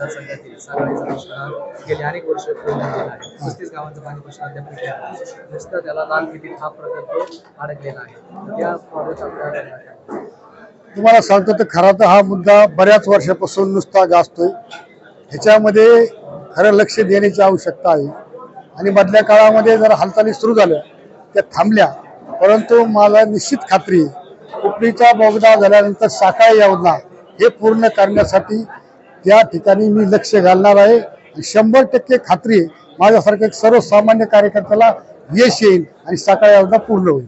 मतदारसंघातील साखळीचा प्रश्न हा गेली अनेक वर्ष प्रलंबित आहे. पस्तीस गावांचा पाणी प्रश्न अद्याप मिटलेला आहे. नुसतं त्याला लाल किती हा प्रकल्प अडकलेला आहे. त्या प्रॉजेक्ट तुम्हाला सांगतो तर खरा तर हा मुद्दा बऱ्याच वर्षापासून नुसता गाजतोय ह्याच्यामध्ये खरं लक्ष देण्याची आवश्यकता आहे. आणि मधल्या काळामध्ये जर हालचाली सुरू झाल्या त्या थांबल्या परंतु मला निश्चित खात्री आहे कुपरीचा बोगदा झाल्यानंतर साकाळ योजना हे पूर्ण करण्यासाठी त्या ठिकाणी मी लक्ष घालणार आहे. शंभर टक्के खात्री माझ्यासारख्या एक सर्वसामान्य कार्यकर्त्याला यश येईल आणि साकाळ योजना पूर्ण होईल.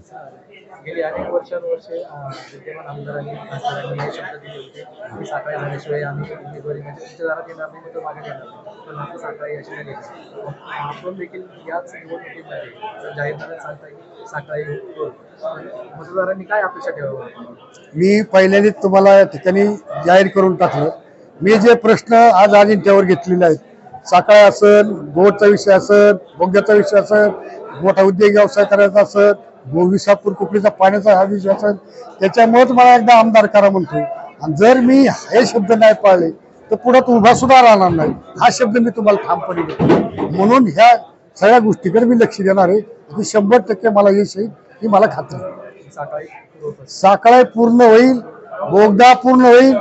गेली अनेक वर्षानुवर्षे अं, विद्यमान आमदारांनी खासदारांनी हे शब्द दिले होते. की साखळी झाल्याशिवाय आम्ही उमेदवारी म्हणजे तुमच्या दारात येणार नाही मग तो मागे घेणार नाही. पण नंतर साखळी अशी नाही. गेली आपण देखील याच निवडणुकीमध्ये जर जाहीरनाम्यात सांगताय की साखळी होईल. पण मतदारांनी काय अपेक्षा ठेवावं? मी पहिल्यांदाच तुम्हाला या ठिकाणी जाहीर करून टाकलं. मी जे प्रश्न आज अजिंठ्यावर घेतलेले आहेत साखळा असेल बोटचा विषय असेल बोग्याचा विषय असेल मोठा उद्योग व्यवसाय करायचा असेल गो विसापूर कुकडीचा पाण्याचा हा विषय असेल त्याच्यामुळेच मला एकदा आमदार करा म्हणतो आणि जर मी हे शब्द नाही पाळले तर पुढे तो उभा सुद्धा राहणार नाही. हा शब्द मी तुम्हाला ठामपणे देतो. म्हणून ह्या सगळ्या गोष्टीकडे मी लक्ष देणार आहे. की शंभर टक्के मला यश येईल ही मला खात्री साखळा पूर्ण होईल बोगदा पूर्ण होईल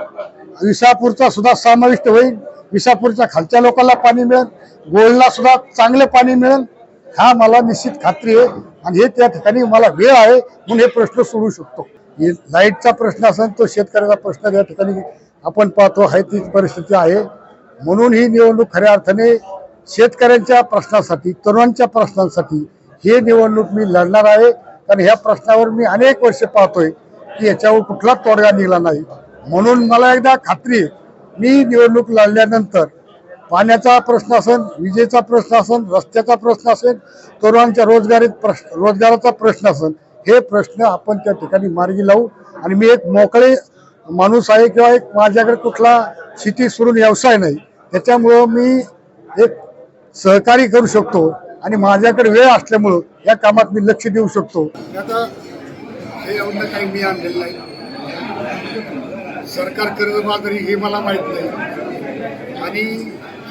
विसापूरचा सुद्धा समाविष्ट होईल. विसापूरच्या खालच्या लोकांना पाणी मिळेल. गोळला सुद्धा चांगले पाणी मिळेल. हा मला निश्चित खात्री आहे. आणि हे त्या ठिकाणी मला वेळ आहे म्हणून हे प्रश्न सोडू शकतो. हे लाईटचा प्रश्न असेल तो शेतकऱ्याचा प्रश्न या ठिकाणी आपण पाहतो. आहे तीच परिस्थिती आहे. म्हणून ही निवडणूक खऱ्या अर्थाने शेतकऱ्यांच्या प्रश्नासाठी तरुणांच्या प्रश्नांसाठी हे निवडणूक मी लढणार आहे. कारण ह्या प्रश्नावर मी अनेक वर्ष पाहतोय की याच्यावर कुठलाच तोडगा निघाला नाही. म्हणून मला एकदा खात्री मी निवडणूक लढल्यानंतर पाण्याचा प्रश्न असेल विजेचा प्रश्न असेल रस्त्याचा प्रश्न असेल तरुणांच्या रोजगारीत प्रश्न रोजगाराचा प्रश्न असेल हे प्रश्न आपण त्या ठिकाणी मार्गी लावू. आणि मी एक मोकळे माणूस आहे किंवा एक माझ्याकडे कुठला शेती सोडून व्यवसाय नाही त्याच्यामुळं मी एक सहकारी करू शकतो आणि माझ्याकडे वेळ असल्यामुळं या कामात मी लक्ष देऊ शकतो. आता हे एवढं काही मी आणलेलं नाही. सरकार कर्जबाजारी हे मला माहीत नाही आणि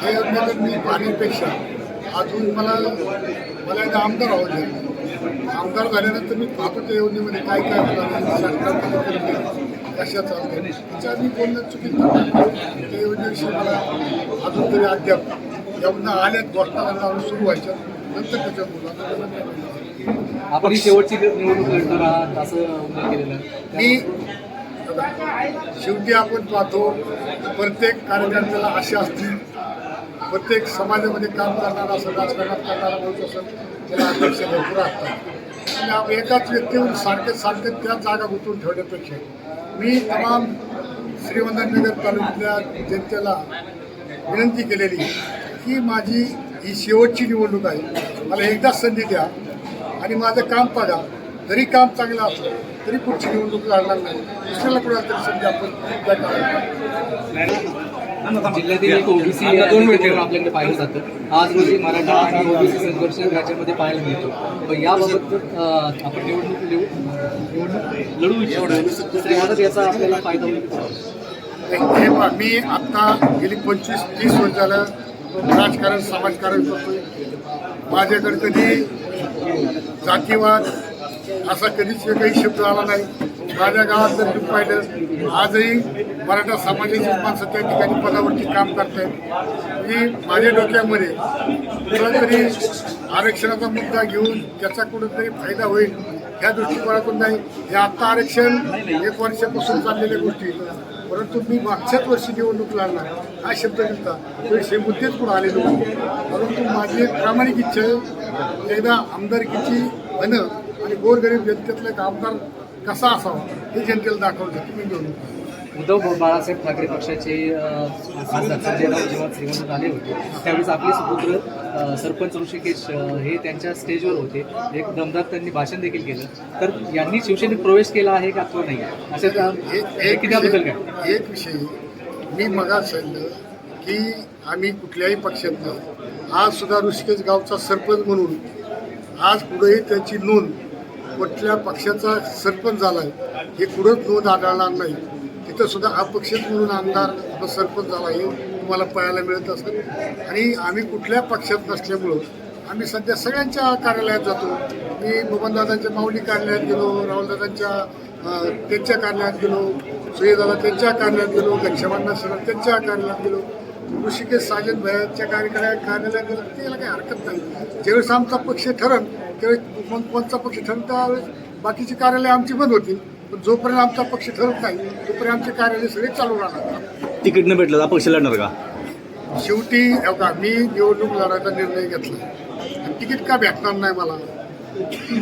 हे योजनेचं मी पाण्यापेक्षा अजून मला मला एक आमदार हवं आहे. आमदार झाल्यानंतर मी पाहतो त्या योजनेमध्ये काय काय सरकार कशा चालते त्याच्या मी बोलणं चुकीचं. त्या योजनेविषयी मला अजून तरी अद्याप योजना आल्यात घोषणा सुरू व्हायच्या नंतर त्याच्या बोला आपण शेवटची निवडणूक लढणार आहात असं केलेलं. मी शेवटी आपण पाहतो प्रत्येक कार्यकर्त्याला आशा असतील प्रत्येक समाजामध्ये काम करणारा असं राजकारणात करणारा माणूस असेल त्याला अपेक्षा भरपूर असतात. आणि एकाच व्यक्तीवर सारखे सारखे त्या जागा गुंतवून ठेवण्यापेक्षा मी तमाम श्रीवंदनगर तालुक्यातल्या जनतेला विनंती केलेली की माझी ही शेवटची निवडणूक आहे. मला एकदाच संधी द्या आणि माझं काम पाहा जरी काम चांगलं असलं तरी पुढची निवडणूक लागणार नाही. दुसऱ्याला कुणाला तरी संधी आपण त्या काळात जिल्ह्यातील एक ओबीसी आपल्याकडे पाहिलं जातं. आज रोजी मराठा आणि ओबीसी संघर्ष राज्यामध्ये पाहायला मिळतो. पण याबाबत आपण निवडणूक निवड- निवडणूक लढू इच्छितो. तर याचा आपल्याला फायदा होईल. हे मी आता गेली पंचवीस तीस वर्ष झालं राजकारण समाजकारण करतोय. माझ्याकडे कधी जातीवाद असा कधीच काही शब्द आला नाही. माझ्या गावात जर तुम्ही पाहिलं आजही मराठा समाजाची माणसं त्या ठिकाणी पदावरती काम करतायत. मी माझ्या डोक्यामध्ये कुठलातरी आरक्षणाचा मुद्दा घेऊन त्याचा कुठेतरी फायदा होईल ह्या दृष्टिकोनातून नाही. हे आत्ता आरक्षण एक वर्षापासून चाललेल्या गोष्टी. परंतु मी मागच्याच वर्षी निवडणूक लढला हा शब्द दिलता हे मुद्देच पुढे आलेलो परंतु माझी एक प्रामाणिक इच्छा आहे. एकदा आमदारकीची म्हणं आणि गोरगरीब जनतेतला एक आमदार कसा असावा हे जनतेला दाखवण्यासाठी मी निवडणूक उद्धव बाळासाहेब ठाकरे पक्षाचे आले होते. त्यावेळेस आपले सुपुत्र सरपंच ऋषिकेश हे त्यांच्या स्टेजवर होते. एक दमदार त्यांनी भाषण देखील केलं. तर यांनी शिवसेनेत प्रवेश केला आहे का तो नाही? असे एक त्याबद्दल काय? एक विषय मी मगात सांगितलं की आम्ही कुठल्याही पक्षात नाही आज सुद्धा ऋषिकेश गावचा सरपंच म्हणून आज पुढेही त्याची नोंद कुठल्या पक्षाचा सरपंच झाला आहे हे कुठंच नोंद आढळणार नाही. तिथं सुद्धा अपक्षित म्हणून आमदार व सरपंच झाला हे तुम्हाला पाहायला मिळत असेल. आणि आम्ही कुठल्या पक्षात नसल्यामुळं आम्ही सध्या सगळ्यांच्या कार्यालयात जातो. मी बबनदादांच्या माऊली कार्यालयात गेलो राहुलदादांच्या त्यांच्या कार्यालयात गेलो सुयदादा त्यांच्या कार्यालयात गेलो घनश्यामांना सर त्यांच्या कार्यालयात गेलो. ऋषिकेश साजन भयाच्या कार्यक्रमात कार्यालयात गेलो त्याला काही हरकत नाही. ज्यावेळेस आमचा पक्ष ठरण त्यावेळेस मग कोणता पक्ष ठरण त्यावेळेस बाकीची कार्यालय आमची बंद होतील. पण जोपर्यंत आमचा पक्ष ठरत नाही तोपर्यंत आमचे कार्यालय सगळे चालू राहणार. तिकीट न भेटलं तर अपक्ष लढणार का? शेवटी हे बघा मी निवडणूक लढायचा निर्णय घेतला. आणि तिकीट का भेटणार नाही मला?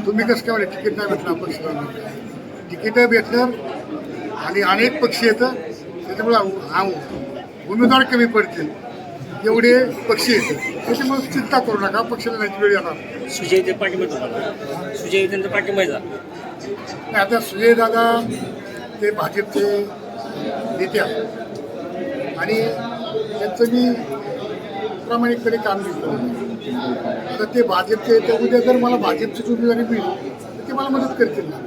तुम्ही कसं काय म्हणे तिकीट नाही भेटणार पक्ष लढणार तिकीट भेटणार आणि अनेक पक्ष येतं त्याच्यामुळे हा उमेदवार कमी पडतील. एवढे पक्ष येतात त्याच्यामुळे चिंता करू नका पक्षाला नाही वेळ येणार. सुजय पाठिंबा होता. सुजय त्यांचा पाठिंबाचा नाही, आता सुजय दादा ते भाजपचे नेते आहेत. आणि त्यांचं मी प्रामाणिकपणे काम केलं आता ते भाजपचे तर उद्या जर मला भाजपची उमेदवारी मिळली तर ते मला मदत करतील ना.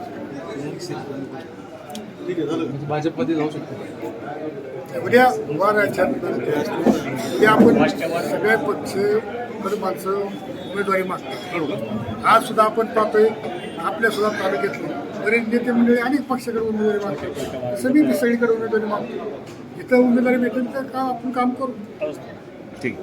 भाजपमध्ये जाऊ शकतो. उद्या उभा उद्या आपण सगळे पक्ष माणसं उमेदवारी मागतात. आज सुद्धा आपण पाहतोय आपल्या सुद्धा तालुक्यातले बरेच नेते मंडळी अनेक पक्षाकडे उमेदवारी मागतात. सगळी मी सगळीकडे उमेदवारी मागतो इथं उमेदवारी भेटेल तर का आपण काम करू? ठीक.